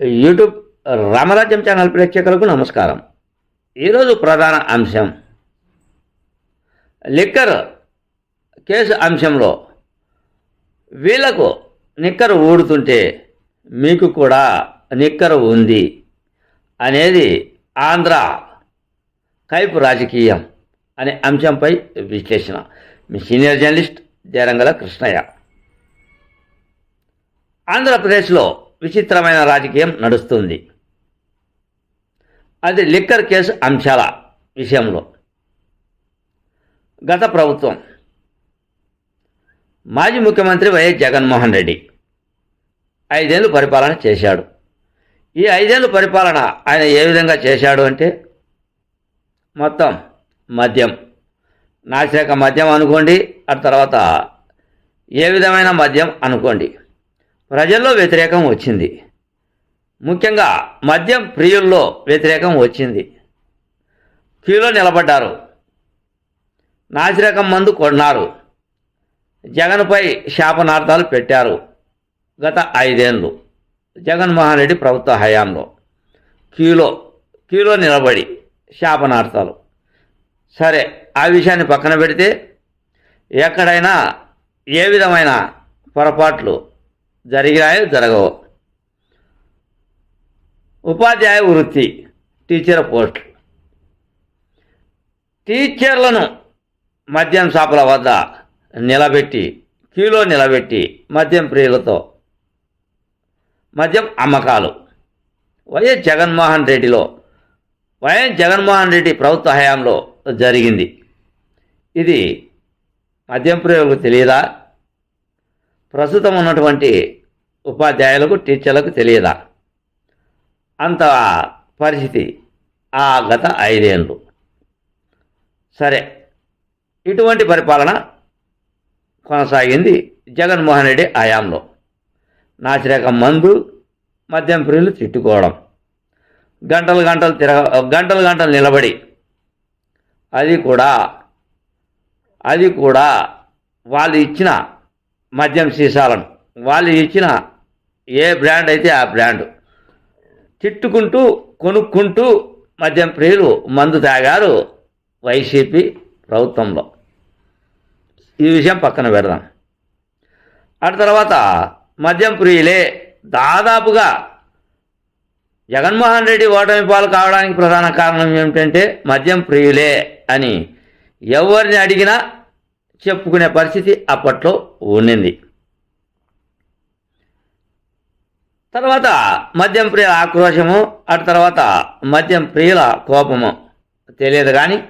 YouTube రామరాజ్యం channel ప్రేక్షకులకు నమస్కారం. ఈరోజు ప్రధాన అంశం లిక్కర్ కేసు అంశంలో వీళ్ళకు నిక్కరు ఊడుతుంటే మీకు కూడా నిక్కరు ఉంది అనేది ఆంధ్ర కైపు రాజకీయం అనే అంశంపై విశ్లేషణ. మీ సీనియర్ జర్నలిస్ట్ జయరంగల కృష్ణయ్య. ఆంధ్రప్రదేశ్లో విచిత్రమైన రాజకీయం నడుస్తుంది. అది లిక్కర్ కేసు అంశాల విషయంలో. గత ప్రభుత్వం మాజీ ముఖ్యమంత్రి వైఎస్ జగన్మోహన్ రెడ్డి ఐదేళ్ళు పరిపాలన చేశాడు. ఈ ఐదేళ్ళు పరిపాలన ఆయన ఏ విధంగా చేశాడు అంటే మొత్తం మద్యం. నాసిరక మద్యం అనుకోండి ఆ తర్వాత ఏ విధమైన మద్యం అనుకోండి. ప్రజల్లో వ్యతిరేకం వచ్చింది. ముఖ్యంగా మద్యం ప్రియుల్లో వ్యతిరేకం వచ్చింది. క్యూలో నిలబడ్డారు. నాసిరకం మందు కొన్నారు. జగన్పై శాపనార్థాలు పెట్టారు. గత ఐదేళ్ళు జగన్మోహన్ రెడ్డి ప్రభుత్వ హయాంలో క్యూలో క్యూలో నిలబడి శాపనార్థాలు. సరే ఆ విషయాన్ని పక్కన పెడితే ఎక్కడైనా ఏ విధమైన పొరపాట్లు జరిగాయో జరగవు. ఉపాధ్యాయ వృత్తి టీచర్ పోస్ట్. టీచర్లను మద్యం షాపుల వద్ద నిలబెట్టి క్యూలో నిలబెట్టి మద్యం ప్రియులతో మద్యం అమ్మకాలు. వైఎస్ జగన్మోహన్ రెడ్డిలో వైఎస్ జగన్మోహన్ రెడ్డి ప్రభుత్వ హయాంలో జరిగింది. ఇది మద్యం ప్రియులకు తెలియదా? ప్రస్తుతం ఉన్నటువంటి ఉపాధ్యాయులకు టీచర్లకు తెలియదా? అంత పరిస్థితి ఆ గత ఐదేళ్ళు. సరే ఇటువంటి పరిపాలన కొనసాగింది జగన్మోహన్ రెడ్డి హయాంలో. నాసిరేక మందు మద్యం ప్రియులు తిట్టుకోవడం. గంటలు గంటలు తిరగ గంటలు గంటలు నిలబడి అది కూడా అది కూడా వాళ్ళు ఇచ్చిన మద్యం సీసాలను వాళ్ళు ఇచ్చిన ఏ బ్రాండ్ అయితే ఆ బ్రాండ్. తిట్టుకుంటూ కొనుక్కుంటూ మద్యం ప్రియులు మందు తాగారు వైసీపీ ప్రభుత్వంలో. ఈ విషయం పక్కన పెడదాం. ఆ తర్వాత మద్యం ప్రియులే దాదాపుగా జగన్మోహన్ రెడ్డి ఓటమి పాలు కావడానికి ప్రధాన కారణం ఏమిటంటే మద్యం ప్రియులే అని ఎవరిని అడిగినా చెప్పుకునే పరిస్థితి అప్పట్లో ఉండింది. తర్వాత మద్యం ప్రియుల ఆక్రోశము అటు తర్వాత మద్యం ప్రియుల కోపము తెలియదు కానీ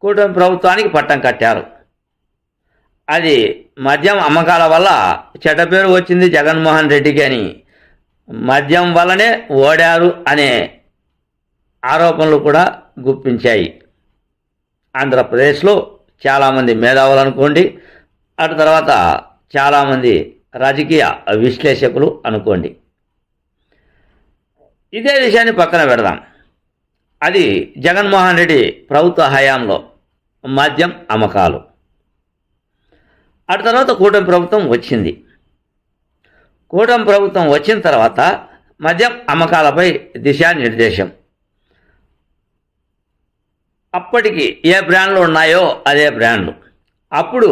కూటమి ప్రభుత్వానికి పట్టం కట్టారు. అది మద్యం అమ్మకాల వల్ల చెడ్డ పేరు వచ్చింది జగన్మోహన్ రెడ్డికి అని. మద్యం వల్లనే ఓడారు అనే ఆరోపణలు కూడా గుప్పించాయి. ఆంధ్రప్రదేశ్లో చాలామంది మేధావులు అనుకోండి. అటు తర్వాత చాలామంది రాజకీయ విశ్లేషకులు అనుకోండి. ఇదే విషయాన్ని పక్కన పెడదాం. అది జగన్మోహన్ రెడ్డి ప్రభుత్వ హయాంలో మద్యం అమ్మకాలు. అటు తర్వాత కూటమి ప్రభుత్వం వచ్చింది. కూటమి ప్రభుత్వం వచ్చిన తర్వాత మద్యం అమ్మకాలపై దిశానిర్దేశం. అప్పటికి ఏ బ్రాండ్లు ఉన్నాయో అదే బ్రాండ్లు. అప్పుడు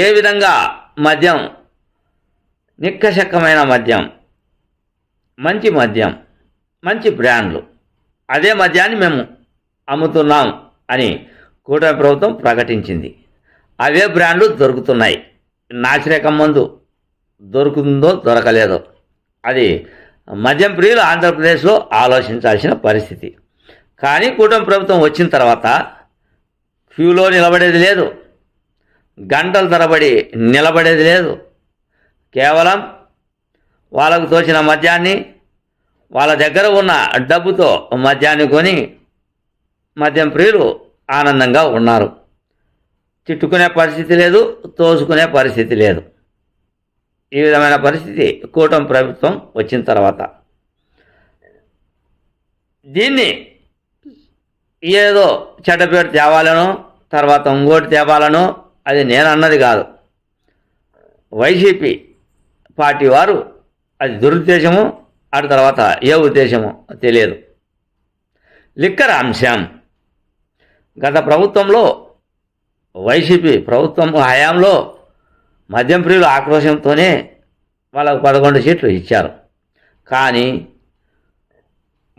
ఏ విధంగా మద్యం నిక్కశక్కమైన మద్యం మంచి మద్యం మంచి బ్రాండ్లు అదే మద్యాన్ని మేము అమ్ముతున్నాం అని కూటమి ప్రభుత్వం ప్రకటించింది. అవే బ్రాండ్లు దొరుకుతున్నాయి. నాసిరకం మందు దొరుకుతుందో దొరకలేదో అది మద్యం ప్రియులు ఆంధ్రప్రదేశ్లో ఆలోచించాల్సిన పరిస్థితి. కానీ కూటమి ప్రభుత్వం వచ్చిన తర్వాత క్యూలో నిలబడేది లేదు. గంటల తరబడి నిలబడేది లేదు. కేవలం వాళ్ళకు తోచిన మద్యాన్ని వాళ్ళ దగ్గర ఉన్న డబ్బుతో మద్యాన్ని కొని మద్యం ప్రియులు ఆనందంగా ఉన్నారు. తిట్టుకునే పరిస్థితి లేదు తోసుకునే పరిస్థితి లేదు. ఈ విధమైన పరిస్థితి కూటమి ప్రభుత్వం వచ్చిన తర్వాత. దీన్ని ఏదో చెడ్డ పేరు తేవాలనో తర్వాత ఇంకోటి తేవాలనో అది నేను అన్నది కాదు. వైసీపీ పార్టీ వారు అది దురుద్దేశము అటు తర్వాత ఏ ఉద్దేశము తెలియదు. లిక్కర్ అంశం. గత ప్రభుత్వంలో వైసీపీ ప్రభుత్వం హయాంలో మద్యం ప్రియుల ఆక్రోశంతోనే వాళ్ళకు పదకొండు సీట్లు ఇచ్చారు. కానీ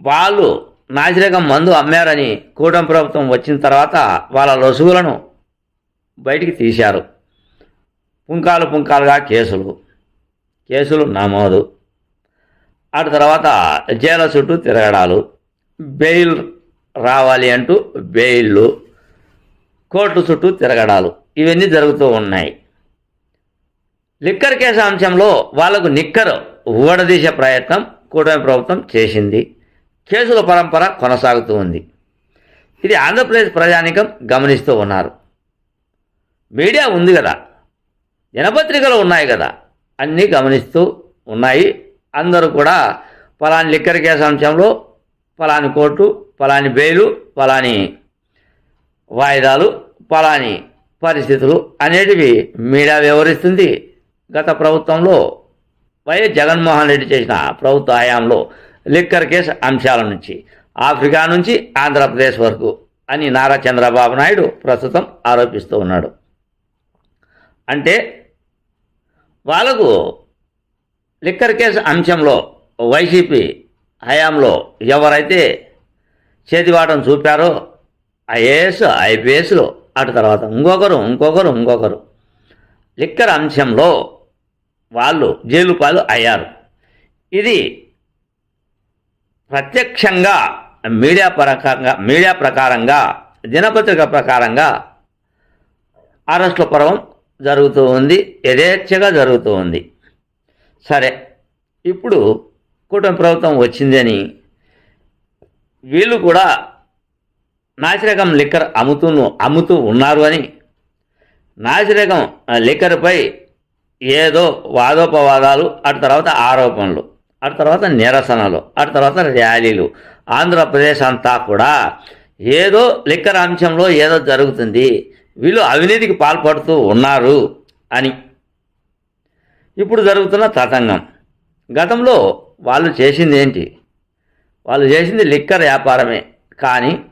వాళ్ళు నాసిరకం మందు అమ్మారని కూటమి ప్రభుత్వం వచ్చిన తర్వాత వాళ్ళ లొసుగులను బయటికి తీశారు. పుంకాలు పుంకాలుగా కేసులు. కేసులు నమోదు. అటు తర్వాత జైల చుట్టూ తిరగడాలు. బెయిల్ రావాలి అంటూ బెయిళ్ళు. కోర్టు చుట్టూ తిరగడాలు. ఇవన్నీ జరుగుతూ ఉన్నాయి. లిక్కర్ కేసు అంశంలో వాళ్ళకు నిక్కర్ ఊడదీసే ప్రయత్నం కూటమి ప్రభుత్వం చేసింది. కేసుల పరంపర కొనసాగుతూ ఉంది. ఇది ఆంధ్రప్రదేశ్ ప్రజానికం గమనిస్తూ ఉన్నారు. మీడియా ఉంది కదా. దినపత్రికలు ఉన్నాయి కదా. అన్నీ గమనిస్తూ ఉన్నాయి. అందరూ కూడా ఫలాని లిక్కర్ కేసు అంశంలో ఫలాని కోర్టు ఫలాని బెయిలు ఫలాని వాయిదాలు ఫలాని పరిస్థితులు అనేటివి మీడియా వివరిస్తుంది. గత ప్రభుత్వంలో వైఎస్ జగన్మోహన్ రెడ్డి చేసిన ప్రభుత్వ హయాంలో లిక్కర్ కేసు అంశాల నుంచి ఆఫ్రికా నుంచి ఆంధ్రప్రదేశ్ వరకు అని నారా చంద్రబాబు నాయుడు ప్రస్తుతం ఆరోపిస్తూ ఉన్నాడు. అంటే వాళ్ళకు లిక్కర్ కేసు అంశంలో వైసీపీ హయాంలో ఎవరైతే చేతివాటం చూపారో ఐఏఎస్ ఐపీఎస్లో అటు తర్వాత ఇంకొకరు ఇంకొకరు ఇంకొకరు. లిక్కర్ అంశంలో వాళ్ళు జైలు పాలు అయ్యారు. ఇది ప్రత్యక్షంగా మీడియా ప్రకారంగా మీడియా ప్రకారంగా దినపత్రిక ప్రకారంగా అరెస్టుల పర్వం జరుగుతూ ఉంది యథేచ్ఛగా జరుగుతూ ఉంది. సరే ఇప్పుడు కూటమి ప్రభుత్వం వచ్చిందని వీళ్ళు కూడా నాసిరకం లిక్కర్ అమ్ముతూ అమ్ముతూ ఉన్నారు అని నాసిరకం లిక్కర్పై ఏదో వాదోపవాదాలు అటు తర్వాత ఆరోపణలు. ఆ తర్వాత నిరసనలు ఆ తర్వాత ర్యాలీలు. ఆంధ్రప్రదేశ్ అంతా కూడా ఏదో లిక్కర్ అంశంలో ఏదో జరుగుతుంది. వీళ్ళు అవినీతికి పాల్పడుతూ ఉన్నారు అని. ఇప్పుడు జరుగుతున్న తతంగం. గతంలో వాళ్ళు చేసింది ఏంటి? వాళ్ళు చేసింది లిక్కర్ వ్యాపారమే. కానీ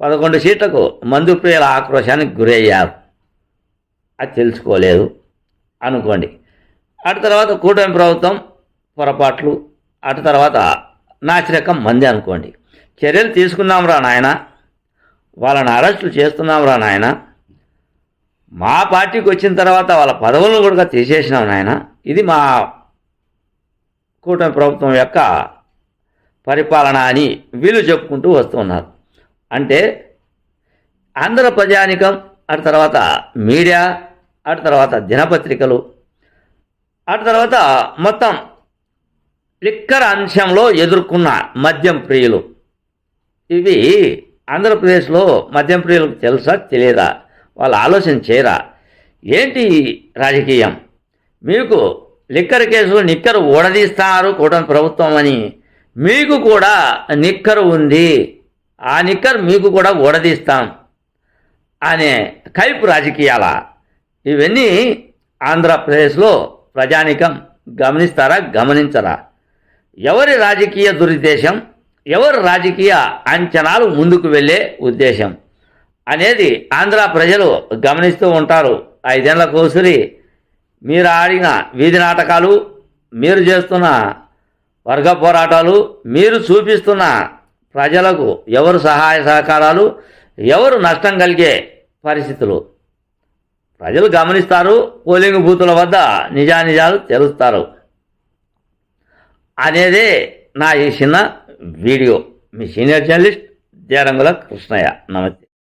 పదకొండు సీట్లకు మందు ప్రియుల ఆక్రోశానికి గురయ్యారు. అది తెలుసుకోలేదు అనుకోండి. ఆ తర్వాత కూటమి ప్రభుత్వం పొరపాట్లు అటు తర్వాత నాచిరకం మంది అనుకోండి. చర్యలు తీసుకున్నాం రా నాయన. వాళ్ళని అరెస్టులు చేస్తున్నాం రా నాయన. మా పార్టీకి వచ్చిన తర్వాత వాళ్ళ పదవులను కూడా తీసేసినాం నాయన. ఇది మా కూటమి ప్రభుత్వం యొక్క పరిపాలన అని వీళ్ళు చెప్పుకుంటూ వస్తున్నారు అంటే ఆంధ్ర ప్రజానికం అటు తర్వాత మీడియా అటు తర్వాత దినపత్రికలు అటు తర్వాత మొత్తం లిక్కర్ అంశంలో ఎదుర్కొన్న మద్యం ప్రియులు. ఇవి ఆంధ్రప్రదేశ్లో మద్యం ప్రియులకు తెలుసా? తెలియదా? వాళ్ళు ఆలోచన చేయరా? ఏంటి రాజకీయం? మీకు లిక్కర్ కేసులో నిక్కరు ఓడదీస్తారు కూటమి ప్రభుత్వం అని. మీకు కూడా నిక్కరు ఉంది. ఆ నిక్కర్ మీకు కూడా ఓడదీస్తాం అనే కైపు రాజకీయాల. ఇవన్నీ ఆంధ్రప్రదేశ్లో ప్రజానికం గమనిస్తారా? గమనించరా? ఎవరి రాజకీయ దురుద్దేశం ఎవరి రాజకీయ అంచనాలు ముందుకు వెళ్ళే ఉద్దేశం అనేది ఆంధ్ర ప్రజలు గమనిస్తూ ఉంటారు. ఐదేళ్ళ కోసరి మీరు ఆడిన వీధి నాటకాలు మీరు చేస్తున్న వర్గ పోరాటాలు మీరు చూపిస్తున్న ప్రజలకు ఎవరు సహాయ సహకారాలు ఎవరు నష్టం కలిగే పరిస్థితులు. ప్రజలు గమనిస్తారు పోలింగ్ బూతుల వద్ద నిజానిజాలు తెలుస్తారు. అనేది నా ఈ చిన్న వీడియో. మీ సీనియర్ జర్నలిస్ట్ దేరంగుల కృష్ణయ్య. నమస్తే.